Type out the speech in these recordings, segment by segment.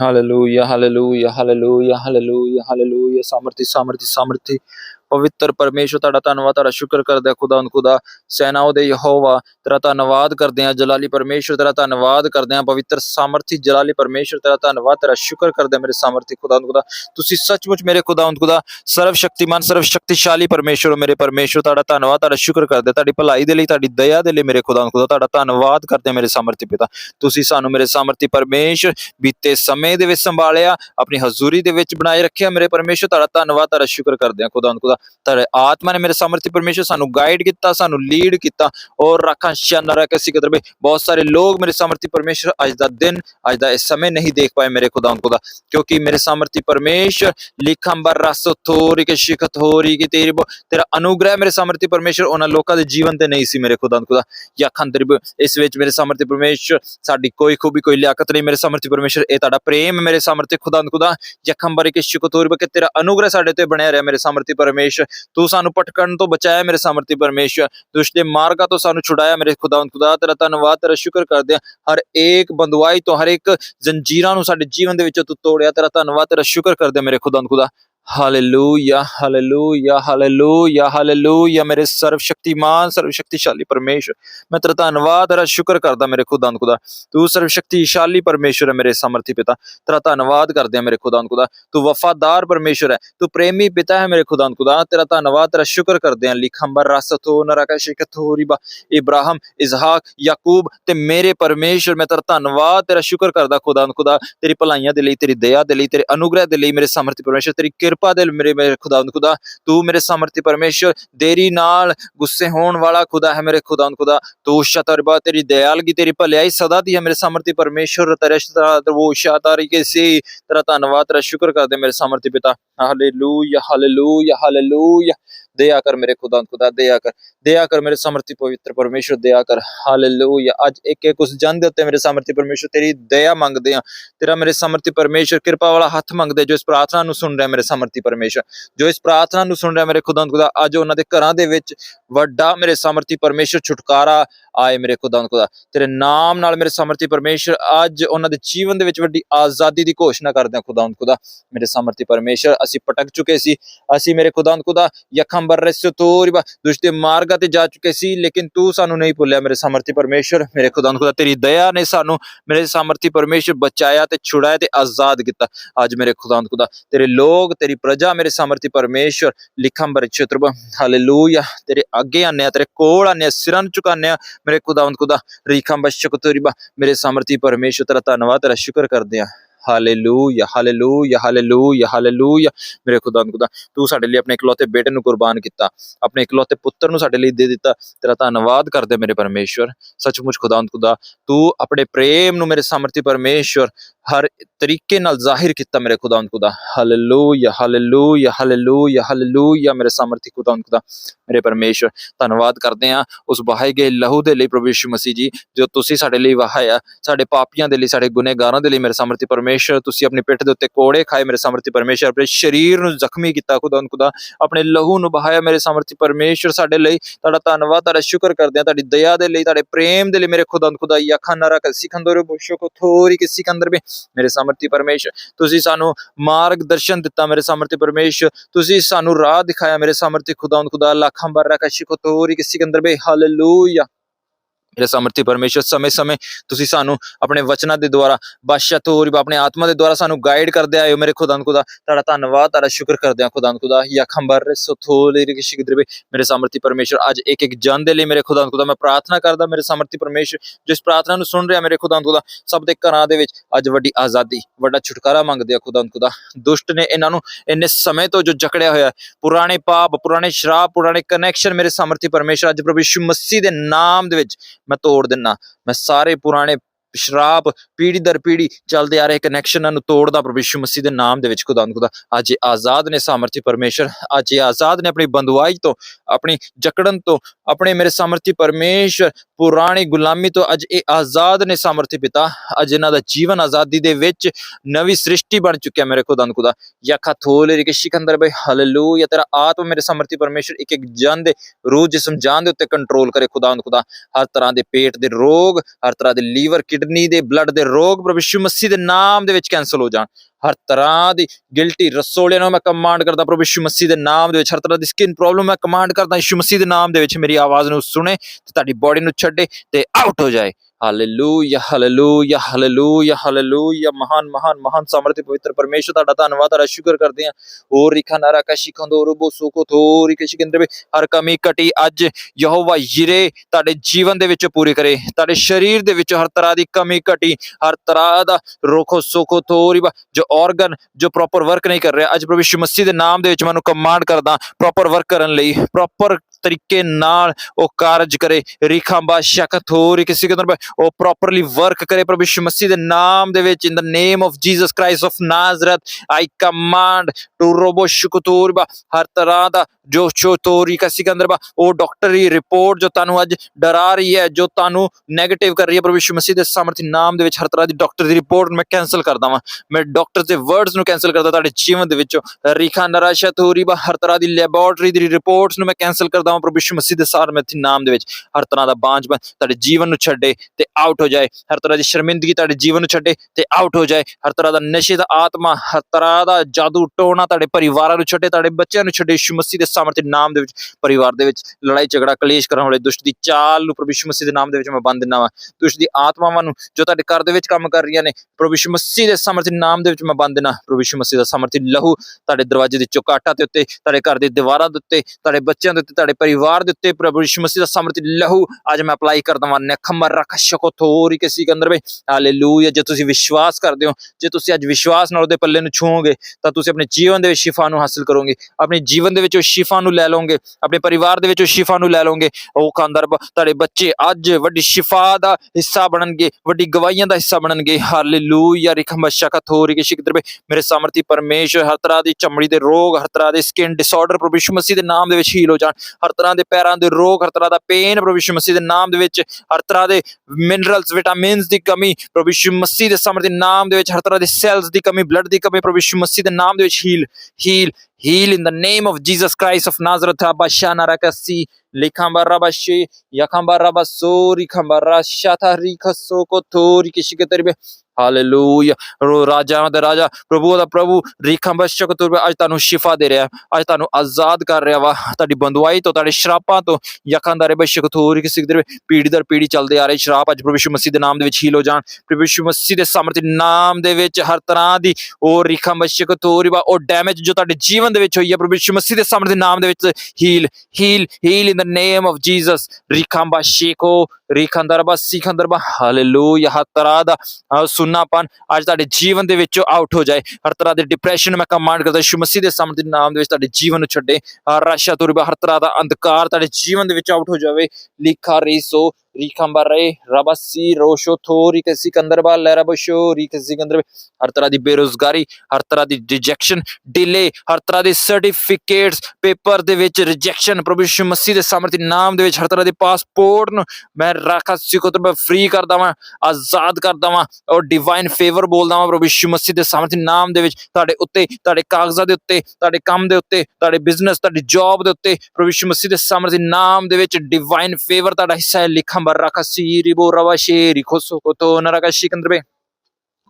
Hallelujah hallelujah hallelujah hallelujah hallelujah ਸਮਰਥੀ ਸਮਰਥੀ ਸਮਰਥੀ ਪਵਿੱਤਰ ਪਰਮੇਸ਼ਰ ਤੁਹਾਡਾ ਧੰਨਵਾਦ, ਤੁਹਾਡਾ ਸ਼ੁਕਰ ਕਰਦੇ ਹਾਂ ਖੁਦਾ ਖੁਦਾ। ਸੈਨਾਓ ਦੇ ਯਹੋਵਾ, ਤੇਰਾ ਧੰਨਵਾਦ ਕਰਦੇ ਹਾਂ, ਜਲਾਲੀ ਪਰਮੇਸ਼ਰ ਤੇਰਾ ਧੰਨਵਾਦ ਕਰਦੇ ਹਾਂ, ਪਵਿੱਤਰ ਸਮਰਥੀ, ਜਲਾਲੀ ਪਰਮੇਸ਼ਰ ਤੇਰਾ ਧੰਨਵਾਦ, ਤੇਰਾ ਸ਼ੁਕਰ ਕਰਦੇ ਹਾਂ ਮੇਰੇ ਸਮਰਥੀ ਖੁਦਾ ਖੁਦਾ। ਤੁਸੀਂ ਸੱਚਮੁੱਚ ਮੇਰੇ ਖੁਦਾ ਖੁਦਾ ਸਰਵ ਸ਼ਕਤੀਮਾਨ ਸਰਵ ਸ਼ਕਤੀਸ਼ਾਲੀ ਪਰਮੇਸ਼ਰ ਮੇਰੇ ਪਰਮੇਸ਼ਰ ਤੁਹਾਡਾ ਧੰਨਵਾਦ, ਤੁਹਾਡਾ ਸ਼ੁਕਰ ਕਰਦੇ ਤੁਹਾਡੀ ਭਲਾਈ ਦੇ ਲਈ, ਤੁਹਾਡੀ ਦਇਆ ਦੇ ਲਈ ਮੇਰੇ ਖੁਦਾ ਖੁਦਾ, ਤੁਹਾਡਾ ਧੰਨਵਾਦ ਕਰਦੇ ਹਾਂ ਮੇਰੇ ਸਮਰਥੀ ਪਿਤਾ। ਤੁਸੀਂ ਸਾਨੂੰ ਮੇਰੇ ਸਮਰਥੀ ਪਰਮੇਸ਼ਰ ਬੀਤੇ ਸਮੇਂ ਦੇ ਵਿੱਚ ਸੰਭਾਲਿਆ, ਆਪਣੀ ਹਜ਼ੂਰੀ ਦੇ ਵਿੱਚ ਬਣਾਏ ਰੱਖਿਆ ਮੇਰੇ ਪਰਮੇਸ਼ਰ ਤੁਹਾਡਾ ਧੰਨਵਾਦ, ਤੁਹਾਡਾ ਸ਼ੁਕਰ ਕਰਦੇ ਹਾਂ ਖੁਦਾ ਖੁਦਾ। ਤੁਹਾਡੇ ਆਤਮਾ ਨੇ ਮੇਰੇ ਸਮਰਥੀ ਪਰਮੇਸ਼ਰ ਸਾਨੂੰ ਗਾਈਡ ਕੀਤਾ, ਸਾਨੂੰ ਲੀਡ ਕੀਤਾ ਔਰ ਰੱਖਾਂ ਸ਼ਨਰਾ ਕਿਸੇ ਕਦਰ ਬਹੁਤ ਸਾਰੇ ਲੋਕ ਮੇਰੇ ਸਮਰਥੀ ਪਰਮੇਸ਼ਰ ਅੱਜ ਦਾ ਦਿਨ, ਅੱਜ ਦਾ ਇਸ ਸਮੇਂ ਨਹੀਂ ਦੇਖ ਪਾਏ ਮੇਰੇ ਖੁਦਾ ਖੁਦਾ ਕਿਉਂਕਿ ਮੇਰੇ ਸਮਰਥੀ ਪਰਮੇਸ਼ਰ ਲਿਖੰਬਰ ਰਸ ਥੋਰੀ ਕੇ ਸ਼ਿਖਤ ਹੋਰੀ ਕਿ ਤੇਰੀ ਤੇਰਾ ਅਨੁਗ੍ਰਹਿ ਮੇਰੇ ਸਮਰਥੀ ਪਰਮੇਸ਼ਰ ਉਹਨਾਂ ਲੋਕਾਂ ਦੇ ਜੀਵਨ ਤੇ ਨਹੀਂ ਸੀ ਮੇਰੇ ਖੁਦਾ ਖੁਦਾ ਜਾਂ ਖੰਦਰ ਇਸ ਵਿੱਚ ਮੇਰੇ ਸਮਰਥੀ ਪਰਮੇਸ਼ਰ ਸਾਡੀ ਕੋਈ ਖੂਬੀ, ਕੋਈ ਲਿਆਕਤ ਨਹੀਂ ਮੇਰੇ ਸਮਰਥੀ ਪਰਮੇਸ਼ਰ, ਇਹ ਤੁਹਾਡਾ ਪ੍ਰੇਮ ਮੇਰੇ ਸਮਰਥੀ ਖੁਦਾ ਖੁਦਾ ਜ਼ਖਮ ਬਰੇ ਕੇ ਸ਼ਿਕਤੂਰ ਬਕੇ ਤੇਰਾ ਅਨੁਗ੍ਰਹਿ ਸਾਡੇ ਤੇ ਬਣਿਆ ਰਿਹਾ ਮੇਰੇ ਸਮਰਥੀ ਪਰਮੇਸ਼ਰ। ਤੂੰ ਸਾਨੂੰ ਪਟਕਣ ਤੋਂ ਬਚਾਇਆ ਮੇਰੇ ਸਮਰਤੀ ਪਰਮੇਸ਼ਰ ਦੁਸ਼ਟ ਦੇ ਮਾਰਗਾਂ ਤੋਂ ਸਾਨੂੰ ਛੁਡਾਇਆ ਮੇਰੇ ਖੁਦਾ ਖੁਦਾ, ਤੇਰਾ ਧੰਨਵਾਦ, ਤੇਰਾ ਸ਼ੁਕਰ ਕਰਦੇ ਹਾਂ। ਹਰ ਇੱਕ ਬੰਦਵਾਈ ਤੋਂ ਹਰ ਇੱਕ ਜ਼ੰਜੀਰਾਂ ਨੂੰ ਸਾਡੇ ਜੀਵਨ ਦੇ ਵਿੱਚੋਂ ਤੂੰ ਤੋੜਿਆ, ਤੇਰਾ ਧੰਨਵਾਦ, ਤੇਰਾ ਸ਼ੁਕਰ ਕਰਦੇ ਮੇਰੇ ਖੁਦਾ ਖੁਦਾ। ਹਾਲੇਲੂਇਆ ਹਾਲੇਲੂਇਆ ਹਾਲੇਲੂਇਆ ਹਾਲੇਲੂਇਆ ਮੇਰੇ ਸਰਵ ਸ਼ਕਤੀਮਾਨ ਸਰਵ ਸ਼ਕਤੀਸ਼ਾਲੀ ਪਰਮੇਸ਼ਰ ਮੈਂ ਤੇਰਾ ਧੰਨਵਾਦ ਤੇਰਾ ਸ਼ੁਕਰ ਕਰਦਾ ਮੇਰੇ ਖੁਦਾ ਖੁਦਾ ਤੂੰ ਸਰਵ ਸ਼ਕਤੀਸ਼ਾਲੀ ਪਰਮੇਸ਼ਰ ਹੈ ਮੇਰੇ ਸਮਰਥੀ ਪਿਤਾ ਤੇਰਾ ਧੰਨਵਾਦ ਕਰਦੇ ਹਾਂ ਮੇਰੇ ਖੁਦਾ ਖੁਦਾ ਤੂੰ ਵਫਾਦਾਰ ਪਰਮੇਸ਼ਰ ਹੈ ਤੂੰ ਪ੍ਰੇਮੀ ਪਿਤਾ ਹੈ ਮੇਰੇ ਖੁਦਾ ਖੁਦਾ ਤੇਰਾ ਧੰਨਵਾਦ ਤੇਰਾ ਸ਼ੁਕਰ ਕਰਦੇ ਹਾਂ ਲਿਖੰਬਰ ਰਸਤੋ ਨਰਕਾ ਸ਼ਿਕਥੋਰੀਬਾ ਇਬਰਾਹਿਮ ਇਸਹਾਕ ਯਾਕੂਬ ਤੇ ਮੇਰੇ ਪਰਮੇਸ਼ਰ ਮੈਂ ਤੇਰਾ ਧੰਨਵਾਦ ਤੇਰਾ ਸ਼ੁਕਰ ਕਰਦਾ ਖੁਦਾ ਖੁਦਾ ਤੇਰੀ ਭਲਾਈਆਂ ਦੇ ਲਈ ਤੇਰੀ ਦਇਆ ਦੇ ਲਈ ਤੇਰੇ ਅਨੁਗ੍ਰਹਿ ਦੇ ਲਈ ਮੇਰੇ ਸਮਰਥੀ ਪਰਮੇਸ਼ਰ ਤੇਰੀ ਕਿਰਪਾ ਦੇ ਮੇਰੇ ਮੇਰੇ ਖੁਦਾ ਖੁਦਾ, ਤੂੰ ਮੇਰੇ ਸਮਰਥੀ ਪਰਮੇਸ਼ਰ ਦੇਰੀ ਨਾਲ ਗੁੱਸੇ ਹੋਣ ਵਾਲਾ ਖੁਦਾ ਹੈ ਮੇਰੇ ਖੁਦਾ ਖੁਦਾ। ਤੂੰ ਸ਼ਤਰਬਾ, ਤੇਰੀ ਦਇਆਲਗੀ ਤੇਰੀ ਭਲਾਈ ਸਦਾ ਦੀ ਹੈ ਮੇਰੇ ਸਮਰਥੀ ਪਰਮੇਸ਼ਰ। ਤੇਰੇ ਸ਼ਤਰ ਉਹ ਸ਼ਾਤਾਰੀ ਕੇ ਸੀ। ਤੇਰਾ ਧੰਨਵਾਦ, ਤੇਰਾ ਸ਼ੁਕਰ ਕਰਦੇ ਮੇਰੇ ਸਮਰਥੀ ਪਿਤਾ। Hallelujah hallelujah hallelujah. ਦਇਆ ਕਰ ਮੇਰੇ ਖੁਦਾ ਖੁਦਾ ਦਇਆ ਕਰ ਦਇਆ ਕਰ ਮੇਰੇ ਸਮਰਥੀ ਪਵਿੱਤਰ ਪਰਮੇਸ਼ਰ ਦਇਆ ਕਰ। ਹਾਲੇਲੂਇਆ ਅੱਜ ਇੱਕ ਇੱਕ ਉਸ ਜਨ ਦੇ ਉੱਤੇ ਮੇਰੇ ਸਮਰਥੀ ਪਰਮੇਸ਼ਰ, ਤੇਰੀ ਦਇਆ ਮੰਗਦੇ ਆ ਤੇਰਾ ਮੇਰੇ ਸਮਰਥੀ ਪਰਮੇਸ਼ਰ, ਕਿਰਪਾ ਵਾਲਾ ਹੱਥ ਮੰਗਦੇ ਜੋ ਇਸ ਪ੍ਰਾਰਥਨਾ ਨੂੰ ਸੁਣ ਰਿਹਾ ਮੇਰੇ ਸਮਰਥੀ ਪਰਮੇਸ਼ਰ। ਜੋ ਇਸ ਪ੍ਰਾਰਥਨਾ ਨੂੰ ਸੁਣ ਰਿਹਾ ਮੇਰੇ ਖੁਦਾ ਖੁਦਾ, ਅੱਜ ਉਹਨਾਂ ਦੇ ਘਰਾਂ ਦੇ ਵਿੱਚ ਵੱਡਾ ਮੇਰੇ ਸਮਰਥੀ ਪਰਮੇਸ਼ਰ ਛੁਟਕਾਰਾ ਆਏ ਮੇਰੇ ਖੁਦਾ ਖੁਦਾ। ਤੇਰੇ ਨਾਮ ਨਾਲ ਮੇਰੇ ਸਮਰਥੀ ਪਰਮੇਸ਼ਰ, ਅੱਜ ਉਹਨਾਂ ਦੇ ਜੀਵਨ ਦੇ ਵਿੱਚ ਵੱਡੀ ਆਜ਼ਾਦੀ ਦੀ ਘੋਸ਼ਣਾ ਕਰਦੇ ਹਾਂ ਖੁਦਾ ਖੁਦਾ। ਮੇਰੇ ਸਮਰਥੀ ਪਰਮੇਸ਼ਰ, ਅਸੀਂ ਪਟਕ ਚੁੱਕੇ ਸੀ। ਅਸੀਂ ਮੇਰੇ ਖੁਦਾ ਖੁਦਾ ਯਖੰਬਰ ਰਸਤੋਰਿਬਾ ਦੁਸ਼ਟ ਦੇ ਤੇ ਜਾ ਚੁੱਕੇ ਸੀ, ਲੇਕਿਨ ਤੂੰ ਸਾਨੂੰ ਨਹੀਂ ਭੁੱਲਿਆ, ਮੇਰੇ ਸਮਰਥੀ ਪਰਮੇਸ਼ਰ ਮੇਰੇ ਖੁਦਾ ਖੁਦਾ, ਤੇਰੀ ਦਇਆ ਨੇ ਸਾਨੂੰ, ਮੇਰੇ ਸਮਰਥੀ ਪਰਮੇਸ਼ਰ ਬਚਾਇਆ ਤੇ ਛੁਡਾਇਆ ਤੇ ਆਜ਼ਾਦ ਕੀਤਾ। ਅੱਜ ਮੇਰੇ ਖੁਦਾ ਖੁਦਾ, ਤੇਰੇ ਲੋਕ, ਤੇਰੀ ਪ੍ਰਜਾ, ਮੇਰੇ ਸਮਰਥੀ ਪਰਮੇਸ਼ਰ ਲਿਖੰਬਰ ਚਤਰਬ ਹਾਲੇਲੂਇਆ ਤੇਰੇ ਅੱਗੇ ਆਨੇ ਆ, ਤੇਰੇ ਕੋਲ ਆਨੇ ਆ, ਸਿਰਾਂ ਨੂੰ ਝੁਕਾਨੇ ਆ, ਮੇਰੇ ਖੁਦਾਵੰਦ ਖੁਦਾ ਰੀਖੰਬਰ ਸ਼ਕਤਰੀਬਾ ਮੇਰੇ ਸਮਰਥੀ ਪਰਮੇਸ਼ਰ ਤੇਰਾ ਧੰਨਵਾਦ, ਤੇਰਾ ਸ਼ੁਕਰ ਕਰਦੇ ਆ। ਹਾਲੇਲੂਇਆ ਹਾਲੇਲੂਇਆ ਹਾਲੇਲੂਇਆ ਹਾਲੇਲੂਇਆ ਮੇਰੇ ਖੁਦਾਵੰਦ ਖੁਦਾ, ਤੂੰ ਸਾਡੇ ਲਈ ਆਪਣੇ ਇਕਲੌਤੇ ਬੇਟੇ ਨੂੰ ਕੁਰਬਾਨ ਕੀਤਾ, ਆਪਣੇ ਇਕਲੌਤੇ ਪੁੱਤਰ ਨੂੰ ਸਾਡੇ ਲਈ ਦੇ ਦਿੱਤਾ, ਤੇਰਾ ਧੰਨਵਾਦ ਕਰਦੇ ਮੇਰੇ ਪਰਮੇਸ਼ਵਰ। ਸੱਚਮੁੱਚ ਖੁਦਾਵੰਦ ਖੁਦਾ, ਤੂੰ ਆਪਣੇ ਪ੍ਰੇਮ ਨੂੰ ਮੇਰੇ ਸਮਰਥੀ ਪਰਮੇਸ਼ਵਰ ਹਰ ਤਰੀਕੇ ਨਾਲ ਜ਼ਾਹਿਰ ਕੀਤਾ ਮੇਰੇ ਖੁਦਾਵੰਦ ਖੁਦਾ। ਹਾਲੇਲੂਇਆ ਹਾਲੇਲੂਇਆ ਹਾਲੇਲੂਇਆ ਹਾਲੇਲੂਇਆ ਮੇਰੇ ਸਮਰਥੀ ਖੁਦਾਵੰਦ ਖੁਦਾ। ਮੇਰੇ ਪਰਮੇਸ਼ਵਰ, ਧੰਨਵਾਦ ਕਰਦੇ ਆ ਉਸ ਵਹਾਏ ਗਏ ਲਹੂ ਦੇ ਲਈ ਪ੍ਰਭੂ ਯਿਸੂ ਮਸੀਹ ਜੀ, ਜੋ ਤੁਸੀਂ ਸਾਡੇ ਲਈ ਵਹਾਇਆ ਸਾਡੇ ਪਾਪੀਆਂ ਦੇ ਲਈ, ਸਾਡੇ ਗੁਨੇਗਾਰਾਂ ਦੇ ਲਈ ਮੇਰੇ ਸਮਰਥੀ ਪਰਮੇਸ਼ਰ ਤੁਸੀਂ ਆਪਣੀ ਪਿੱਠ ਦੇ ਉੱਤੇ ਕੋੜੇ ਖਾਏ ਮੇਰੇ ਸਮਰਥੀ ਪਰਮੇਸ਼ਰ ਆਪਣੇ ਸਰੀਰ ਨੂੰ ਜ਼ਖਮੀ ਕੀਤਾ ਖੁਦਾਵੰਦ ਖੁਦਾ। ਆਪਣੇ ਲਹੂ ਨੂੰ ਬਹਾਇਆ ਮੇਰੇ ਸਮਰਥੀ ਪਰਮੇਸ਼ਰ ਸਾਡੇ ਲਈ। ਤੁਹਾਡਾ ਧੰਨਵਾਦ, ਤੁਹਾਡਾ ਸ਼ੁਕਰ ਕਰਦੇ ਆ ਤੁਹਾਡੀ ਦਇਆ ਦੇ ਲਈ, ਤੁਹਾਡੇ ਪ੍ਰੇਮ ਦੇ ਲਈ ਮੇਰੇ ਖੁਦਾਵੰਦ ਖੁਦਾ। ਯਖਾਂ ਨਰਾ ਕਸੀ ਖੰਦੋਰੇ ਬੁਸ਼ੋ ਕੋ ਥੋਰੀ ਕਿਸੀ ਕੰਦਰ ਬੇ। ਮੇਰੇ ਸਮਰਥੀ ਪਰਮੇਸ਼ ਤੁਸੀਂ ਸਾਨੂੰ ਮਾਰਗ ਦਰਸ਼ਨ ਦਿੱਤਾ ਮੇਰੇ ਸਮਰਥੀ ਪਰਮੇਸ਼ ਤੁਸੀਂ ਸਾਨੂੰ ਰਾਹ ਦਿਖਾਇਆ ਮੇਰੇ ਸਮਰਥੀ ਖੁਦਾਵੰਦ ਖੁਦਾ, ਲੱਖਾਂ ਬਾਰ ਰਕਸ਼ੀ ਕੋ ਤੋਰੀ ਕਿਸੀ ਅੰਦਰ ਬੇ ਹਾਲੇਲੂਇਆ। ਮੇਰੇ ਸਮਰਥੀ ਪਰਮੇਸ਼ਰ ਸਮੇਂ-ਸਮੇਂ ਤੁਸੀਂ ਸਾਨੂੰ ਆਪਣੇ ਵਚਨਾਂ ਦੇ ਦੁਆਰਾ, ਬਾਦਸ਼ਾਹ ਤੋਰੀ ਆਪਣੇ ਆਤਮਾ ਦੇ ਦੁਆਰਾ ਸਾਨੂੰ ਗਾਈਡ ਕਰਦੇ ਆਏ ਮੇਰੇ ਖੁਦਾਵੰਦ ਖੁਦਾ ਤੁਹਾਡਾ ਧੰਨਵਾਦ, ਤੁਹਾਡਾ ਸ਼ੁਕਰ ਕਰਦੇ ਹਾਂ ਖੁਦਾਵੰਦ ਖੁਦਾ ਯਾ ਖੰਬਰ ਸਥੋਲੇ ਰਿਕਸ਼ੀ ਕਿਦਰਬੇ ਮੇਰੇ ਸਮਰਥੀ ਪਰਮੇਸ਼ਰ ਅੱਜ ਇੱਕ ਇੱਕ ਜਨ ਦੇ ਲਈ ਮੇਰੇ ਖੁਦਾਵੰਦ ਖੁਦਾ ਮੈਂ ਪ੍ਰਾਰਥਨਾ ਕਰਦਾ, ਮੇਰੇ ਸਮਰਥੀ ਪਰਮੇਸ਼ਰ ਜਿਸ ਪ੍ਰਾਰਥਨਾ ਨੂੰ ਸੁਣ ਰਿਹਾ ਮੇਰੇ ਖੁਦਾਵੰਦ ਖੁਦਾ ਸਭ ਦੇ ਘਰਾਂ ਦੇ ਵਿੱਚ ਅੱਜ ਵੱਡੀ ਆਜ਼ਾਦੀ, ਵੱਡਾ ਛੁਟਕਾਰਾ ਮੰਗਦੇ ਆ ਖੁਦਾਵੰਦ ਖੁਦਾ ਦੁਸ਼ਟ ਨੇ ਇਹਨਾਂ ਨੂੰ ਇੰਨੇ ਸਮੇਂ ਤੋਂ ਜੋ ਜਕੜਿਆ ਹੋਇਆ ਪੁਰਾਣੇ ਪਾਪ, ਪੁਰਾਣੇ ਸ਼ਰਾਬ, ਪੁਰਾਣੇ ਕਨੈਕਸ਼ਨ ਮੇਰੇ ਸਮਰਥੀ ਪਰਮੇਸ਼ਰ ਅੱਜ ਪ੍ਰਭੂ ਯਿਸੂ ਮਸੀਹ ਦੇ ਨਾਮ ਦੇ ਵਿੱਚ ਮੈਂ ਤੋੜ ਦਿੰਨਾ। ਮੈਂ ਸਾਰੇ ਪੁਰਾਣੇ ਸ਼ਰਾਬ ਪੀੜੀ ਦਰ ਪੀੜੀ ਚੱਲਦੇ ਆ ਰਹੇ ਕਨੈਕਸ਼ਨਾਂ ਨੂੰ ਤੋੜਦਾ ਪ੍ਰਭੂ ਯਿਸੂ ਮਸੀਹ ਦੇ ਨਾਮ ਦੇ ਵਿੱਚ ਖੁਦਾਵੰਦ ਖੁਦਾ। ਅੱਜ ਇਹ ਆਜ਼ਾਦ ਨੇ ਸਮਰਥੀ ਪਰਮੇਸ਼ਰ, ਅੱਜ ਇਹ ਆਜ਼ਾਦ ਨੇ ਆਪਣੀ ਬੰਦਵਾਈ ਤੋਂ, ਆਪਣੀ ਜਕੜਨ ਤੋਂ, ਆਪਣੇ ਮੇਰੇ ਸਮਰਥੀ ਪਰਮੇਸ਼ਰ, ਪੁਰਾਣੀ ਗੁਲਾਮੀ ਤੋਂ ਅੱਜ ਇਹ ਆਜ਼ਾਦ ਨੇ ਸਮਰਥੀ ਪਿਤਾ। ਅੱਜ ਇਹਨਾਂ ਦਾ ਜੀਵਨ ਆਜ਼ਾਦੀ ਦੇ ਵਿੱਚ ਨਵੀਂ ਸ੍ਰਿਸ਼ਟੀ ਬਣ ਚੁੱਕਿਆ ਮੇਰੇ ਖੁਦਾ ਖੁਦਾਵੰਦ ਖੁਦਾ। ਯਖਾ ਥੋਲੇ ਰਿਕੇ ਸ਼ਿਕੰਦਰ ਬਈ ਹਾਲੇਲੂਇਆ ਤੇਰਾ ਆਤਮਾ ਮੇਰੇ ਸਮਰਥੀ ਪਰਮੇਸ਼ਰ ਇੱਕ ਇੱਕ ਜਨ ਦੇ ਰੂਹ ਜਿਸਮ ਜਾਨ ਦੇ ਉੱਤੇ ਕੰਟਰੋਲ ਕਰੇ ਖੁਦਾਵੰਦ ਖੁਦਾ। ਹਰ ਤਰ੍ਹਾਂ ਦੇ ਪੇਟ ਦੇ ਰੋਗ, ਹਰ ਤਰ੍ਹਾਂ ਦੇ ਲੀਵਰ ਕਿਡਨੀ ਦੇ ਬਲੱਡ ਦੇ ਰੋਗ ਪ੍ਰਭੂ ਯਿਸੂ ਮਸੀਹ ਦੇ ਨਾਮ ਦੇ ਵਿੱਚ ਕੈਨਸਲ ਹੋ ਜਾਣ। ਹਰ ਤਰ੍ਹਾਂ ਦੀ ਗਿਲਟੀ ਰਸੋਲਿਆਂ ਨੂੰ ਮੈਂ ਕਮਾਂਡ ਕਰਦਾ ਪ੍ਰਭੂ ਯਿਸੂ ਮਸੀਹ ਦੇ ਨਾਮ ਦੇ ਵਿੱਚ, ਹਰ ਤਰ੍ਹਾਂ ਦੀ ਸਕਿਨ ਪ੍ਰੋਬਲਮ ਮੈਂ ਕਮਾਂਡ ਕਰਦਾ ਯਿਸੂ ਮਸੀਹ ਦੇ ਨਾਮ ਦੇ ਵਿੱਚ। ਮੇਰੀ ਆਵਾਜ਼ ਨੂੰ ਸੁਣੇ ਤੇ ਤੁਹਾਡੀ ਬਾਡੀ ਨੂੰ ਛੱਡੇ ਤੇ ਆਊਟ ਹੋ ਜਾਏ। ਹਾਲੇਲੂਇਆ ਹਾਲੇਲੂਇਆ ਹਾਲੇਲੂਇਆ ਹਾਲੇਲੂਇਆ ਮਹਾਨ ਮਹਾਨ ਮਹਾਨ ਸਮਰਥ ਪਵਿੱਤਰ ਪਰਮੇਸ਼ਰ ਤੁਹਾਡਾ ਧੰਨਵਾਦ, ਤੁਹਾਡਾ ਸ਼ੁਕਰ ਕਰਦੇ ਹਾਂ। ਓ ਰਿਖਾ ਨਾਰਾ ਕਸ਼ੀ ਖੰਦੋ ਰਬੋ ਸੁਕੋ ਥੋਰੀ ਕਸ਼ੀ ਕੇਂਦਰ ਵਿੱਚ ਹਰ ਕਮੀ ਘਟੀ ਅੱਜ। ਯਹੋਵਾ ਯਿਰੇ ਤੁਹਾਡੇ ਜੀਵਨ ਦੇ ਵਿੱਚ ਪੂਰੀ ਕਰੇ। ਤੁਹਾਡੇ ਸਰੀਰ ਦੇ ਵਿੱਚ ਹਰ ਤਰ੍ਹਾਂ ਦੀ ਕਮੀ ਘਟੀ। ਹਰ ਤਰ੍ਹਾਂ ਦਾ ਰੋਖੋ ਸੋਖੋ ਥੋਰੀ ਬਾ- ਜੋ ਆਰਗਨ ਜੋ ਪ੍ਰੋਪਰ ਵਰਕ ਨਹੀਂ ਕਰ ਰਿਹਾ। ਅੱਜ ਪ੍ਰਭੂ ਯਿਸੂ ਮਸੀਹ ਦੇ ਨਾਮ ਦੇ ਵਿੱਚ ਮੈਨੂੰ ਕਮਾਂਡ ਕਰਦਾ। ਪ੍ਰੋਪਰ ਵਰਕ ਕਰਨ ਲਈ ਪ੍ਰੋਪਰ ਤਰੀਕੇ ਨਾਲ ਉਹ ਕਾਰਜ ਕਰੇ। ਰਿਖਾਂਬਾ ਸ਼ਕਤ ਹੋਰੀ ਕਿਸੇ ਕੇ ਉਹ ਪ੍ਰੋਪਰਲੀ ਵਰਕ ਕਰੇ। ਪ੍ਰਭੂ ਯਿਸੂ ਮਸੀਹ ਦੇ ਨਾਮ ਦੇ ਵਿੱਚ in the name of Jesus Christ of Nazareth I command to robo ਸ਼ੁਕਤੂਰਬਾ ਹਰ ਤਰ੍ਹਾਂ ਦਾ ਜੋ ਚੋਤੋਰੀ ਕਸੀ ਕੇ ਅੰਦਰ ਬਾ ਉਹ ਡਾਕਟਰੀ ਰਿਪੋਰਟ ਜੋ ਤੁਹਾਨੂੰ ਅੱਜ ਡਰਾ ਰਹੀ ਹੈ, ਜੋ ਤੁਹਾਨੂੰ 네ਗੇਟਿਵ ਕਰ ਰਹੀ ਹੈ, ਪ੍ਰਭੂ ਯਿਸੂ ਮਸੀਹ ਦੇ ਸਮਰਥੀ ਨਾਮ ਦੇ ਵਿੱਚ ਹਰ ਤਰ੍ਹਾਂ ਦੀ ਡਾਕਟਰ ਦੀ ਰਿਪੋਰਟ ਮੈਂ ਕੈਨਸਲ ਕਰਦਾ ਵਾਂ। ਮੈਂ ਡਾਕਟਰ ਦੇ ਵਰਡਸ ਨੂੰ ਕੈਨਸਲ ਕਰਦਾ, ਤੁਹਾਡੇ ਜੀਵਨ ਦੇ ਵਿੱਚੋਂ। ਰੀਖਾ ਨਰਾਸ਼ਾ ਤੋਰੀ ਹਰ ਤਰ੍ਹਾਂ ਦੀ ਲੈਬੋਰਟਰੀ ਦੀ ਰਿਪੋਰਟਸ ਨੂੰ ਮੈਂ ਕੈਨਸਲ ਕਰਦਾ ਹਾਂ ਪ੍ਰਭੂ ਯਿਸੂ ਮਸੀਹ ਦੇ ਸਮਰਥੀ ਨਾਮ ਦੇ ਵਿੱਚ। ਹਰ ਤਰ੍ਹਾਂ ਦਾ ਬਾਂਝ ਬਣ ਤੁਹਾਡੇ ਜੀਵਨ ਨੂੰ ਛੱਡੇ ਤੇ ਆਊਟ ਹੋ ਜਾਏ। ਹਰ ਤਰ੍ਹਾਂ ਦੀ ਸ਼ਰਮਿੰਦਗੀ ਤੁਹਾਡੇ ਜੀਵਨ ਨੂੰ ਛੱਡੇ ਤੇ ਆਊਟ ਹੋ ਜਾਏ। ਹਰ ਤਰ੍ਹਾਂ ਦਾ ਨਸ਼ੇ ਦਾ ਆਤਮਾ, ਹਰ ਤਰ੍ਹਾਂ ਦਾ ਜਾਦੂ ਟੋਣਾ ਤੁਹਾਡੇ ਪਰਿਵਾਰਾਂ ਨੂੰ ਛੱਡੇ, ਤੁਹਾਡੇ ਬੱਚਿਆਂ ਨੂੰ ਛੱਡੇ। ਯਿਸੂ ਮਸੀਹ ਦੇ ਸਮਰਥੀ ਨਾਮ ਦੇ ਵਿੱਚ ਪਰਿਵਾਰ ਦੇ ਵਿੱਚ ਲੜਾਈ, ਝਗੜਾ, ਕਲੇਸ਼ ਕਰਨ ਵਾਲੇ ਦੁਸ਼ਟ ਦੀ ਚਾਲ ਨੂੰ ਪ੍ਰਭੂ ਯਿਸੂ ਮਸੀਹ ਦੇ ਨਾਮ ਦੇ ਵਿੱਚ ਮੈਂ ਬੰਦ ਦਿੰਦਾ ਵਾਂ। ਦੁਸ਼ਟ ਦੀ ਆਤਮਾਵਾਂ ਨੂੰ ਜੋ ਤੁਹਾਡੇ ਘਰ ਦੇ ਵਿੱਚ ਕੰਮ ਕਰ ਰਹੀਆਂ ਨੇ, ਪ੍ਰਭੂ ਯਿਸੂ ਮਸੀਹ ਦੇ ਸਮਰਥੀ ਨਾਮ ਦੇ ਵਿੱਚ ਮੈਂ ਬੰਦ ਦੇਣਾ ਪ੍ਰਭੂ ਯਿਸੂ ਮਸੀਹ ਦਾ ਸਮਰਥੀ ਲਹੂ ਤੁਹਾਡੇ ਦਰਵਾਜ਼ੇ ਦੀ ਚੁਕਾਟਾਂ ਦੇ ਉੱਤੇ, ਤੁਹਾਡੇ ਘਰ ਦੇ ਦੀਵਾਰਾਂ ਦੇ ਉੱਤੇ, ਤੁਹਾਡੇ ਬੱਚਿਆਂ ਦੇ ਉੱਤੇ, ਤੁਹਾਡੇ ਪਰਿਵਾਰ ਦੇ ਉੱਤੇ ਪ੍ਰਭੂ ਯਿਸੂ ਮਸੀਹ ਦਾ ਸਮਰਥੀ ਲਹੂ ਅੱਜ ਮੈਂ ਅਪਲਾਈ ਕਰਦਾ ਵਾਂ। ਨਖਮਰ ਰਖ ਸ਼ਕੋ ਥੋਰੀ ਕਿਸੇ ਕੇ ਅੰਦਰ ਵੇ ਹਾਲੇਲੂਇਆ ਜੇ ਤੁਸੀਂ ਵਿਸ਼ਵਾਸ ਕਰਦੇ ਹੋ, ਜੇ ਤੁਸੀਂ ਅੱਜ ਵਿਸ਼ਵਾਸ ਨਾਲ ਉਹਦੇ ਪੱਲੇ ਨੂੰ ਛੂਓਗੇ, ਤਾਂ ਤੁਸੀਂ ਆਪਣੇ ਜੀਵਨ ਦੇ ਵਿੱਚ ਸ਼ਿਫਾ ਨੂੰ ਹਾਸਲ ਕਰੋਗੇ। ਆਪਣੇ ਜੀਵਨ ਦੇ ਵਿੱਚ ਉਹ ਸ਼ਿਫਾ ਨੂੰ ਲੈ ਲਓਗੇ, ਆਪਣੇ ਪਰਿਵਾਰ ਦੇ ਵਿੱਚ ਸ਼ਿਫਾ ਨੂੰ ਲੈ ਲਓਗੇ। ਉਹ ਖਾਨਦਾਰ ਤੁਹਾਡੇ ਬੱਚੇ ਅੱਜ ਵੱਡੀ ਸ਼ਿਫਾ ਦਾ ਹਿੱਸਾ ਬਣਨਗੇ, ਵੱਡੀ ਗਵਾਹੀਆਂ ਦਾ ਹਿੱਸਾ ਬਣਨਗੇ। ਹਾਲੇਲੂਇਆ ਰਿਖਮ ਹੋ ਰਹੀ ਸ਼ਿਕਦਰ ਮੇਰੇ ਸਮਰਥੀ ਪਰਮੇਸ਼ਰ ਹਰ ਤਰ੍ਹਾਂ ਦੀ ਚਮੜੀ ਦੇ ਰੋਗ, ਹਰ ਤਰ੍ਹਾਂ ਦੇ ਸਕਿਨ ਡਿਸਆਰਡਰ ਪ੍ਰਭੂ ਯਿਸੂ ਮਸੀਹ ਦੇ ਨਾਮ ਦੇ ਵਿੱਚ ਹੀਲ ਹੋ ਜਾਣ। ਹਰ ਤਰ੍ਹਾਂ ਦੇ ਪੈਰਾਂ ਦੇ ਰੋਗ, ਹਰ ਤਰ੍ਹਾਂ ਦਾ ਪੇਨ ਪ੍ਰਭੂ ਯਿਸੂ ਮਸੀਹ ਦੇ ਨਾਮ ਦੇ ਵਿੱਚ, ਹਰ ਤਰ੍ਹਾਂ ਦੇ ਮਿਨਰਲਸ ਵਿਟਾਮਿਨਸ ਦੀ ਕਮੀ, ਪ੍ਰਭੂ ਯਿਸੂ ਮਸੀਹ ਦੇ ਸਮਰਥੀ ਨਾਮ ਦੇ ਵਿੱਚ, ਹਰ ਤਰ੍ਹਾਂ ਦੇ ਸੈਲਸ ਦੀ ਕਮੀ ਬਲੱਡ ਦੀ ਕਮੀ, ਪ੍ਰਭੂ ਯਿਸੂ ਮਸੀਹ ਦੇ ਨਾਮ ਦੇ ਵਿੱਚ heal heal heal in the name of Jesus Christ of Nazareth. Abashana rakasi likamba rabashi yakamba rabasori kamba rashata rikaso kotori kishiketeribe. Hallelujah ਰੋ ਰਾਜਾਵਾਂ ਦਾ ਰਾਜਾ ਪ੍ਰਭੂ ਦਾ ਪ੍ਰਭੂ ਰੀਖੰਬਸ਼ਕ ਤੁਰ ਅੱਜ ਤੁਹਾਨੂੰ ਸ਼ਿਫਾ ਦੇ ਰਿਹਾ ਅੱਜ ਤੁਹਾਨੂੰ ਆਜ਼ਾਦ ਕਰ ਰਿਹਾ ਵਾ ਤੁਹਾਡੀ ਬੰਦਵਾਈ ਤੋਂ ਤੁਹਾਡੇ ਸ਼ਰਾਪਾਂ ਤੋਂ ਯਖਾਂਦਾਰੇ ਬਸ਼ਕ ਤੁਰ ਕਿਸੇ ਦੇ ਪੀੜੀ ਦਰ ਪੀੜੀ ਚੱਲਦੇ ਆ ਰਹੇ ਸ਼ਰਾਪ ਅੱਜ ਪ੍ਰਭੂ ਯਿਸੂ ਮਸੀਹ ਦੇ ਨਾਮ ਦੇ ਵਿੱਚ ਹੀਲ ਹੋ ਜਾਣ ਪ੍ਰਭੂ ਯਿਸੂ ਮਸੀਹ ਦੇ ਸਮਰਥ ਨਾਮ ਦੇ ਵਿੱਚ ਹਰ ਤਰ੍ਹਾਂ ਦੀ ਉਹ ਰੀਖੰਬਸ਼ਕ ਤੁਰ ਵਾ ਉਹ ਡੈਮੇਜ ਜੋ ਤੁਹਾਡੇ ਜੀਵਨ ਦੇ ਵਿੱਚ ਹੋਈ ਹੈ ਪ੍ਰਭੂ ਯਿਸੂ ਮਸੀਹ ਦੇ ਸਮਰਥ ਨਾਮ ਦੇ ਵਿੱਚ heal heal heal in the name of Jesus ਰੀਖੰਬਸ਼ਿਕੋ ਰੀਖੰਦਰਬਾ ਸਿਖੰਦਰਬਾ ਹਾਲੇਲੂਇਆ ਹਰ ਤਰ੍ਹਾਂ ਦਾ ਸੁੰਨਾਪਨ ਅੱਜ ਤੁਹਾਡੇ ਜੀਵਨ ਦੇ ਵਿੱਚੋਂ ਆਊਟ ਹੋ ਜਾਏ। ਹਰ ਤਰ੍ਹਾਂ ਦੇ ਡਿਪਰੈਸ਼ਨ ਮੈਂ ਕਮਾਂਡ ਕਰਦਾ ਯਿਸੂ ਮਸੀਹ ਦੇ ਸਮਰਥ ਨਾਮ ਦੇ ਵਿੱਚ ਤੁਹਾਡੇ ਜੀਵਨ ਨੂੰ ਛੱਡੇ। ਹਰ ਰਾਸ਼ਾ ਤੁਰਬਾ ਹਰ ਤਰ੍ਹਾਂ ਦਾ ਅੰਧਕਾਰ ਤੁਹਾਡੇ ਜੀਵਨ ਦੇ ਵਿੱਚ ਆਊਟ ਹੋ ਜਾਵੇ। ਲਿਖਾ ਰੀਸੋ ਰੀਖੰਬਰੇ ਰਬਸੀ, ਰੋਸ਼ੋ, ਥੋਰੀ ਕੇ ਸਿਕੰਦਰਬਾ ਲਰਬਸ਼ੋ ਰੀਕ ਸਿਕੰਦਰ ਹਰ ਤਰ੍ਹਾਂ ਦੀ ਬੇਰੋਜ਼ਗਾਰੀ, ਹਰ ਤਰ੍ਹਾਂ ਦੀ ਡਿਜੈਕਸ਼ਨ ਡਿਲੇ ਹਰ ਤਰ੍ਹਾਂ ਦੇ ਸਰਟੀਫਿਕੇਟਸ ਪੇਪਰ ਦੇ ਵਿੱਚ ਰਿਜੈਕਸ਼ਨ ਪ੍ਰਭੂ ਯਿਸੂ ਮਸੀਹ ਦੇ ਸਮਰਥ ਨਾਮ ਦੇ ਵਿੱਚ ਹਰ ਤਰ੍ਹਾਂ ਦੇ ਪਾਸਪੋਰਟ ਨੂੰ ਮੈਂ ਰਾਖਾ ਸਿਕੋਤਰ ਮੈਂ ਫ੍ਰੀ ਕਰਦਾ ਵਾਂ, ਆਜ਼ਾਦ ਕਰਦਾ ਵਾਂ ਔਰ ਡਿਵਾਈਨ ਫੇਵਰ ਬੋਲਦਾ ਵਾਂ ਪ੍ਰਭੂ ਯਿਸੂ ਮਸੀਹ ਦੇ ਸਮਰਥੀ ਨਾਮ ਦੇ ਵਿੱਚ ਤੁਹਾਡੇ ਉੱਤੇ, ਤੁਹਾਡੇ ਕਾਗਜ਼ਾਂ ਦੇ ਉੱਤੇ, ਤੁਹਾਡੇ ਕੰਮ ਦੇ ਉੱਤੇ, ਤੁਹਾਡੇ ਬਿਜ਼ਨਸ ਤੁਹਾਡੀ ਜੌਬ ਦੇ ਉੱਤੇ ਪ੍ਰਭੂ ਯਿਸੂ ਮਸੀਹ ਦੇ ਸਮਰਥ ਨਾਮ ਦੇ ਵਿੱਚ ਡਿਵਾਈਨ ਫੇਵਰ ਤੁਹਾਡਾ ਹਿੱਸਾ ਹੈ ਲਿਖਾਂ ਬਰਕਾ ਸੀਰੀ ਬੋ ਰਵਾ ਸ਼ੇਰੀ ਖੋਸੋ ਕੋ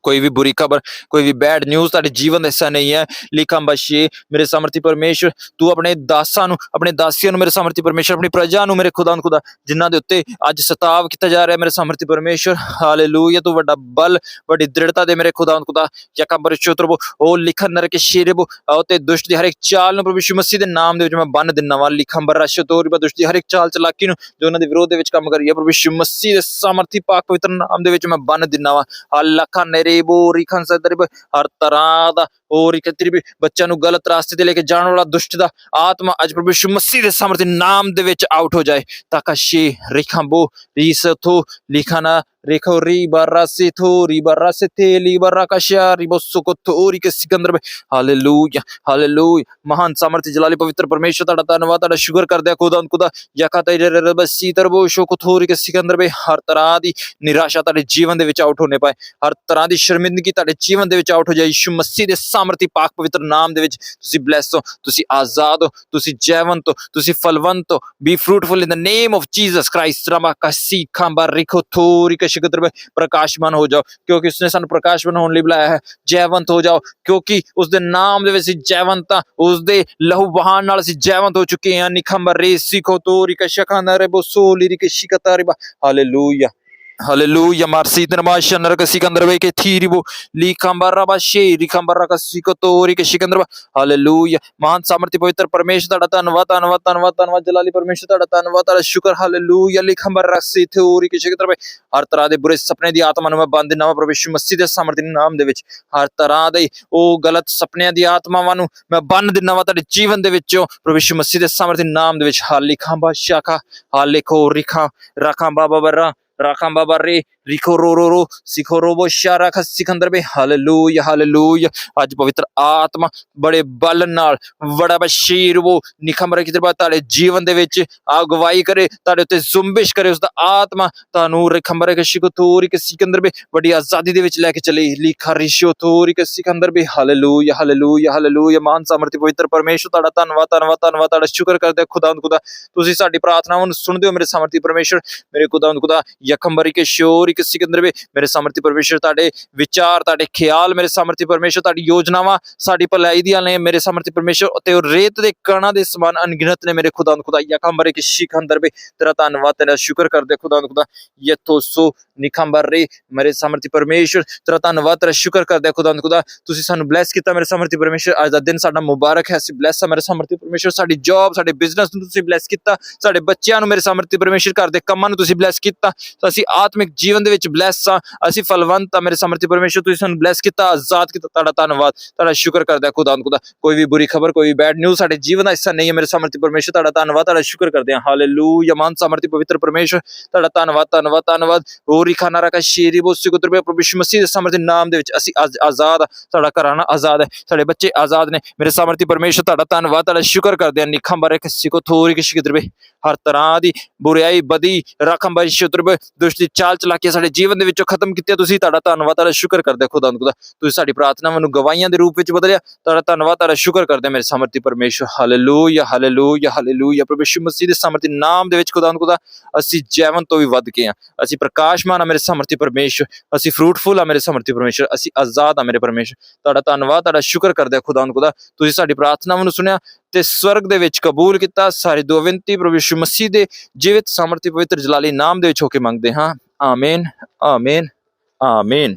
ਤੋ ਨਰਕਾ ਸ਼ਿਕੰਦਰ ਕੋਈ ਵੀ ਬੁਰੀ ਖਬਰ, ਕੋਈ ਵੀ ਬੈਡ ਨਿਊਜ਼ ਤੁਹਾਡੇ ਜੀਵਨ ਦਾ ਹਿੱਸਾ ਨਹੀਂ ਹੈ। ਲਿਖਾਂ ਬਸ਼ੇ ਮੇਰੇ ਸਮਰਥੀ ਪਰਮੇਸ਼ਰ ਤੂੰ ਆਪਣੇ ਦਾਸਾਂ ਨੂੰ, ਆਪਣੇ ਦਾਸੀਆਂ ਨੂੰ ਮੇਰੇ ਸਮਰਥੀ ਪਰਮੇਸ਼ਰ ਆਪਣੀ ਪ੍ਰਜਾ ਨੂੰ ਮੇਰੇ ਖੁਦਾ ਖੁਦਾ, ਜਿਨ੍ਹਾਂ ਦੇ ਉੱਤੇ ਅੱਜ ਸਤਾਵ ਕੀਤਾ ਜਾ ਰਿਹਾ ਮੇਰੇ ਸਮਰਥੀ ਪਰਮੇਸ਼ਰ ਹਾਲੇਲੂਇਆ ਤੂੰ ਵੱਡਾ ਬਲ, ਵੱਡੀ ਦ੍ਰਿੜਤਾ ਦੇ ਮੇਰੇ ਖੁਦਾ ਖੁਦਾ। ਯਕਮ ਬਰਸ਼ੋਤਰਬੋ ਉਹ ਲਿਖਨ ਨਰ ਕੇ ਸ਼ੇਰਬੋ ਉਹ ਤੇ ਦੁਸ਼ਟ ਦੀ ਹਰ ਇੱਕ ਚਾਲ ਨੂੰ ਪ੍ਰਭੂ ਯਿਸੂ ਮਸੀਹ ਦੇ ਨਾਮ ਦੇ ਵਿੱਚ ਮੈਂ ਬੰਨ ਦਿੰਨਾ ਵਾਂ। ਲਿਖਾਂ ਬਰਸ਼ਤੋਰ ਦੁਸ਼ਟ ਦੀ ਹਰ ਇੱਕ ਚਾਲ ਚਲਾਕੀ ਨੂੰ, ਜੋ ਉਹਨਾਂ ਦੇ ਵਿਰੋਧ ਦੇ ਵਿੱਚ ਕੰਮ ਕਰੀ ਹੈ, ਪ੍ਰਭੂ ਯਿਸੂ ਮਸੀਹ ਦੇ ਸਮਰਥੀ ਪਾਕ ਪਵਿੱਤਰ ਨਾਮ ਦੇ ਵਿੱਚ ਮੈਂ ਬੰਨ ਦਿੰਨਾ ਵਾਂ। ਅੱਲਾਖਾ ਨੇਰੇ ਬੋ ਰਿਖਨ ਸਦਰ ਹਰ ਤਰ੍ਹਾਂ ਦਾ ਹੋਰ ਇੱਕ ਤਰੀ ਬੱਚਿਆਂ ਨੂੰ ਗਲਤ ਰਾਸਤੇ ਤੇ ਲੈ ਕੇ ਜਾਣ ਵਾਲਾ ਦੁਸ਼ਟ ਦਾ ਆਤਮਾ ਅੱਜ ਪ੍ਰਭੂ ਯਿਸੂ ਮਸੀਹ ਦੇ ਸਮਰਥੀ ਨਾਮ ਦੇ ਵਿੱਚ ਆਊਟ ਹੋ ਜਾਏ ਤਾਕਾਸ਼ੀ ਰਿਖਾਂ ਬੋ ਰੀਸਥੋ ਲਿਖਾਨਾ रेखो री बर्रा से थो री बर्रा से थे ली बर्रा का शा री बस्सो को थोरी के सिकंदर में हालेलुया ਹਾਲੇਲੂਇਆ ਮਹਾਨ ਸਮਰਥ ਜਲਾਲੀ ਪਵਿੱਤਰ ਪਰਮੇਸ਼ਰ ਤੁਹਾਡਾ ਧੰਨਵਾਦ ਤੁਹਾਡਾ ਸ਼ੁਕਰ ਕਰਦੇ ਆ ਖੁਦਾ ਖੁਦਾ ਯਕਾ ਤੇਰੇ ਰਬ ਸੀਤਰ ਬੋ ਸ਼ੋ ਕੋ ਥੋਰੀ ਕੇ ਸਿਕੰਦਰ ਬੇ ਹਰ ਤਰ੍ਹਾਂ ਦੀ ਨਿਰਾਸ਼ਾ ਤੁਹਾਡੇ ਜੀਵਨ ਦੇ ਵਿੱਚ ਆਊਟ ਹੋਣੇ ਪਾਏ ਹਰ ਤਰ੍ਹਾਂ ਦੀ ਸ਼ਰਮਿੰਦਗੀ ਤੁਹਾਡੇ ਜੀਵਨ ਦੇ ਵਿੱਚ ਆਊਟ ਹੋ ਜਾਏ ਯਿਸੂ ਮਸੀਹ ਦੇ ਸਮਰਥੀ ਪਾਕ ਪਵਿੱਤਰ ਨਾਮ ਦੇ ਵਿੱਚ ਤੁਸੀਂ ਬਲੈਸ ਹੋ, ਤੁਸੀਂ ਆਜ਼ਾਦ ਹੋ, ਤੁਸੀਂ ਜੈਵੰਤ ਹੋ, ਤੁਸੀਂ ਫਲਵੰਤ ਹੋ be fruitful in the name of Jesus Christ ਰਮਾ ਕਸੀ ਖਾਂਬਾ ਰਿਖੋ, ਥੋਰੀ ਕੇ ਪ੍ਰਕਾਸ਼ਮਾਨ ਹੋ ਜਾਓ, ਕਿਉਂਕਿ ਉਸਨੇ ਸਾਨੂੰ ਪ੍ਰਕਾਸ਼ਮਾਨ ਹੋਣ ਲਈ ਬੁਲਾਇਆ ਹੈ, ਜੈਵੰਤ ਹੋ ਜਾਓ, ਕਿਉਂਕਿ ਉਸ ਦੇ ਨਾਮ ਦੇ ਵਿੱਚ ਅਸੀਂ ਜੈਵੰਤ ਹਾਂ ਉਸ ਦੇ ਲਹੂ ਵਹਾਨ ਨਾਲ ਅਸੀਂ ਜੈਵੰਤ ਹੋ ਚੁੱਕੇ ਹਾਂ ਨਿਖੰਬਰ ਰੇ ਸਿਖੋ ਤੋਰੀ ਕਾ ਰੇ ਬੋਸੋਲੀ ਰੀ ਕੇ ਸ਼ਿਕਤਾਰੀ hallelujah Hallelujah, marsita na mashanara ke thiribo likambara ba sheri kambara ka sikotori ਮਹਾਨ ਸਮਰਥੀ ਪਵਿੱਤਰ ਪਰਮੇਸ਼ਰ ਤੁਹਾਡਾ ਧੰਨਵਾਦ ਧੰਨਵਾਦ ਧੰਨਵਾਦ ਧੰਨਵਾਦ ਜਲਾਲੀ ਪਰਮੇਸ਼ਰ ਤੁਹਾਡਾ ਧੰਨਵਾਦ ਤੁਹਾਡਾ ਸ਼ੁਕਰ ਹਾਲੇਲੂਇਆ ਲਿਖੰਬਰ ਰਸੀ ਥਿਉਰੀ ਕੇ ਸ਼ਿਕਤਰ ਹਰ ਤਰ੍ਹਾਂ ਦੇ ਬੁਰੇ ਸੁਪਨੇ ਦੀ ਆਤਮਾ ਨੂੰ ਮੈਂ ਬੰਦ ਦਿੰਦਾ ਵਾਂ ਪ੍ਰਭੂ ਮਸੀਹ ਦੇ ਸਮਰਥੀ ਨਾਮ ਦੇ ਵਿੱਚ ਹਰ ਤਰ੍ਹਾਂ ਦੇ ਉਹ ਗਲਤ ਸੁਪਨਿਆਂ ਦੀ ਆਤਮਾਵਾਂ ਨੂੰ ਮੈਂ ਬੰਨ ਦਿੰਦਾ ਵਾ ਤੁਹਾਡੇ ਜੀਵਨ ਦੇ ਵਿੱਚੋਂ ਪ੍ਰਭੂ ਮਸੀਹ ਦੇ ਸਮਰਥੀ ਨਾਮ ਦੇ ਵਿੱਚ ਹਾਲੀ ਖਾਂਬਾ ਸ਼ਾਖਾ ਹਾਲ ਲਿਖੋ ਰਿਖਾ ਰਾਖਾਂ ਬਾਬਾ ਬਰਾ ਰਾਖਾਂ ਬਾਬਾ ਰੇ ਰਿਖੋ ਰੋ ਰੋ ਰੋ ਸਿਖੋ ਰੋਬੋ ਸ਼ਾਰਾ ਖ ਸਿਕੰਦਰ ਬੇ ਹਾਲੇਲੂਇਆ ਹਾਲੇਲੂਇਆ ਅੱਜ ਪਵਿੱਤਰ ਆਤਮਾ ਬੜੇ ਬਲ ਨਾਲ ਬੜਾ ਬਸ਼ੀਰ ਉਹ ਨਿਖਮਰ ਕਿਤੇ ਤੁਹਾਡੇ ਜੀਵਨ ਦੇ ਵਿੱਚ ਅਗਵਾਈ ਕਰੇ ਤੁਹਾਡੇ ਉੱਤੇ ਜ਼ੁੰਬਿਸ਼ ਕਰੇ ਉਸ ਦਾ ਆਤਮਾ ਤੁਹਾਨੂੰ ਰਖਮਰ ਕੇ ਸ਼ਿਕੋ ਤੋਰੀ ਸਿਕੰਦਰ ਬੇ ਵੱਡੀ ਆਜ਼ਾਦੀ ਦੇ ਵਿੱਚ ਲੈ ਕੇ ਚਲੇ ਲਿਖਾ ਰਿਸ਼ੋ ਤੋਰੀ ਕੇ ਸਿਕੰਦਰ ਬੇ ਹਾਲੇਲੂਇਆ ਹਾਲੇਲੂਇਆ ਹਾਲੇਲੂਇਆ ਮਾਨ ਸਮਰਤੀ ਪਵਿੱਤਰ ਪਰਮੇਸ਼ਰ ਤੁਹਾਡਾ ਧੰਨਵਾਦ ਧੰਨਵਾਦ ਧੰਨਵਾਦ ਤੁਹਾਡਾ ਸ਼ੁਕਰ ਕਰਦੇ ਖੁਦਾ ਖੁਦਾ ਤੁਸੀਂ ਸਾਡੀ ਪ੍ਰਾਰਥਨਾਵਾਂ ਨੂੰ ਸੁਣਦੇ ਹੋ ਮੇਰੇ ਸਮਰਤੀ ਪਰਮੇਸ਼ਰ ਮੇਰੇ ਖੁਦਾ ਖੁਦਾ ਯਖੰਬਰੀ ਕੇ ਸ਼ੋਰੀ ਕੇ ਸਿਕੰਦਰ ਬੇ ਮੇਰੇ ਸਮਰਤੀ ਪਰਮੇਸ਼ਰ, ਤੁਹਾਡੇ ਵਿਚਾਰ, ਤੁਹਾਡੇ ਖਿਆਲ, ਮੇਰੇ ਸਮਰਤੀ ਪਰਮੇਸ਼ਰ, ਤੁਹਾਡੀ ਯੋਜਨਾਵਾਂ, ਸਾਡੀ ਭਲਾਈ ਦੀਆਂ ਨੇ। ਮੇਰੇ ਸਮਰਤੀ ਪਰਮੇਸ਼ਰ, ਤੇ ਉਹ ਰੇਤ ਦੇ ਕਣਾਂ ਦੇ ਸਮਾਨ ਅਣਗਿਣਤ ਨੇ ਮੇਰੇ ਖੁਦਾਵੰਦ ਖੁਦਾ। ਯਖੰਬਰੀ ਕੇ ਸ਼ਿਖੰਦਰ ਬੇ ਤੇਰਾ ਧੰਨਵਾਦ, ਤੇਰਾ ਸ਼ੁਕਰ ਕਰਦੇ ਖੁਦਾ ਨੂੰ ਖੁਦਾ। ਯਥੋਸੋ ਬਰ ਰਹੀ, ਮੇਰੇ ਸਮਰਤੀ ਪਰਮੇਸ਼ਰ, ਤੇਰਾ ਧੰਨਵਾਦ, ਤੇਰਾ ਸ਼ੁਕਰ ਕਰਦੇ ਹਾਂ ਖੁਦਾਵੰਦ ਖੁਦਾ। ਤੁਸੀਂ ਸਾਨੂੰ ਬਲੈਸ ਕੀਤਾ, ਮੇਰੇ ਸਮਰਤੀ ਪਰਮੇਸ਼ਰ, ਅੱਜ ਦਾ ਦਿਨ ਸਾਡਾ ਮੁਬਾਰਕ ਹੈ, ਅਸੀਂ ਬਲੈਸ ਆ ਮੇਰੇ ਸਮਰਤੀ ਪਰਮੇਸ਼ਰ। ਸਾਡੀ ਜੌਬ ਸਾਡੇ ਬਿਜ਼ਨਸ ਨੂੰ ਤੁਸੀਂ ਬਲੈਸ ਕੀਤਾ, ਸਾਡੇ ਬੱਚਿਆਂ ਨੂੰ ਮੇਰੇ ਸਮਰਤੀ ਪਰਮੇਸ਼ਰ, ਘਰ ਦੇ ਕੰਮਾਂ ਨੂੰ ਤੁਸੀਂ ਬਲੈਸ ਕੀਤਾ। ਅਸੀਂ ਆਤਮਿਕ ਜੀਵਨ ਦੇ ਵਿੱਚ ਬਲੈਸ ਆ ਅਸੀਂ ਫਲਵੰਤ ਆ ਮੇਰੇ ਸਮਰਤੀ ਪਰਮੇਸ਼ਰ, ਤੁਸੀਂ ਸਾਨੂੰ ਬਲੈਸ ਕੀਤਾ, ਆਜ਼ਾਦ ਕੀਤਾ, ਤੁਹਾਡਾ ਧੰਨਵਾਦ, ਤੁਹਾਡਾ ਸ਼ੁਕਰ ਕਰਦੇ ਹਾਂ ਖੁਦਾਵੰਦ ਖੁਦਾ। ਕੋਈ ਵੀ ਬੁਰੀ ਖਬਰ, ਕੋਈ ਵੀ ਬੈਡ ਨਿਊਜ਼ ਸਾਡੇ ਜੀਵਨ ਦਾ ਹਿੱਸਾ ਨਹੀਂ ਹੈ ਮੇਰੇ ਸਮਰਤੀ ਪਰਮੇਸ਼ਰ, ਤੁਹਾਡਾ ਧੰਨਵਾਦ, ਤੁਹਾਡਾ ਸ਼ੁਕਰ ਕਰਦੇ ਹਾਂ। ਹਾਲੇਲੂਇਆ ਮਾਨ ਸਮਰਤੀ ਪਵਿੱਤਰ ਪਰਮੇਸ਼ਰ, ਤੁਹਾਡਾ ਧੰਨਵਾਦ ਧੰਨਵਾਦ ਧੰਨਵਾਦ। ਹੋਰੀ ਖਾਨਾ ਰਕਾ ਸ਼ੇਰੀ ਬੋਸੀ ਕੁਤਰ ਪ੍ਰਭੂ ਯਿਸੂ ਮਸੀਹ ਦੇ ਸਮਰਥ ਨਾਮ ਦੇ ਵਿੱਚ ਅਸੀਂ ਅੱਜ ਆਜ਼ਾਦ ਆ, ਸਾਡਾ ਘਰਾਣਾ ਆਜ਼ਾਦ ਹੈ, ਸਾਡੇ ਬੱਚੇ ਆਜ਼ਾਦ ਨੇ, ਮੇਰੇ ਸਮਰਥੀ ਪਰਮੇਸ਼ਰ, ਤੁਹਾਡਾ ਧੰਨਵਾਦ, ਤੁਹਾਡਾ ਸ਼ੁਕਰ ਕਰਦੇ ਹਾਂ, ਨਿਖਾਂ ਬਾਰੇ ਕਿਸੇ ਕੋ ਥੋੜੀ ਕਿ ਸ਼ਿਕਦਰ ਹਰ ਤਰ੍ਹਾਂ ਦੀ ਬੁਰਾਈ, ਬਦੀ, ਰਕਮ ਬਾਈ ਸ਼ੁਤਰ ਦੁਸ਼ਟ ਚਾਲ ਚਲਾ ਕੇ ਸਾਡੇ ਜੀਵਨ ਦੇ ਵਿੱਚੋਂ ਖਤਮ ਕੀਤੇ, ਤੁਸੀਂ ਤੁਹਾਡਾ ਧੰਨਵਾਦ, ਤੁਹਾਡਾ ਸ਼ੁਕਰ ਕਰਦੇ ਹਾਂ, ਖੁਦਾ ਨੂੰ ਖੁਦਾ, ਤੁਸੀਂ ਸਾਡੀ ਪ੍ਰਾਰਥਨਾਵਾਂ ਨੂੰ ਗਵਾਹੀਆਂ ਦੇ ਰੂਪ ਵਿੱਚ ਬਦਲਿਆ, ਤੁਹਾਡਾ ਧੰਨਵਾਦ, ਤੁਹਾਡਾ ਸ਼ੁਕਰ ਕਰਦੇ ਹਾਂ ਮੇਰੇ ਸਮਰਥੀ ਪਰਮੇਸ਼ਰ, ਹਾਲੇਲੂਇਆ ਹਾਲੇਲੂਇਆ ਹਾਲੇਲੂਇਆ, ਪ੍ਰਭੂ ਯਿਸੂ ਮਸੀਹ ਦੇ ਸਮਰਥੀ ਨਾਮ ਦੇ ਵਿੱਚ ਖੁਦਾ ਨੂੰ ਖੁਦਾ, ਅਸੀਂ ਜੈਵਨ ਤੋਂ ਵੀ ਵੱਧ ਕੇ ਆ ਅਸੀਂ ਪ੍ਰਕਾਸ਼ ਪ੍ਰਕਾਸ਼ਮਾਨ ਆ ਮੇਰੇ ਸਮਰਥੀ ਪਰਮੇਸ਼ਰ, ਅਸੀਂ ਫਰੂਟਫੁਲ ਆ ਮੇਰੇ ਸਮਰਥੀ ਪਰਮੇਸ਼ਰ, ਅਸੀਂ ਆਜ਼ਾਦ ਆ ਮੇਰੇ ਪਰਮੇਸ਼ਰ। ਤੁਹਾਡਾ ਧੰਨਵਾਦ, ਤੁਹਾਡਾ ਸ਼ੁਕਰ ਕਰਦੇ ਹਾਂ ਖੁਦਾ ਨੂੰ ਖੁਦਾ। ਤੁਸੀਂ ਸਾਡੀ ਪ੍ਰਾਰਥਨਾਵਾਂ ਨੂੰ ਸੁਣਿਆ ਤੇ ਸਵਰਗ ਦੇ ਵਿੱਚ ਕਬੂਲ ਕੀਤਾ। ਸਾਰੀ ਦੁਆ ਬੇਨਤੀ ਪ੍ਰਭੂ ਯਿਸੂ ਮਸੀਹ ਦੇ ਜੀਵਿਤ ਸਮਰਤੀ ਪਵਿੱਤਰ ਜਲਾਲੀ ਨਾਮ ਦੇ ਵਿੱਚ ਹੋ ਕੇ ਮੰਗਦੇ ਹਾਂ। Amen amen amen.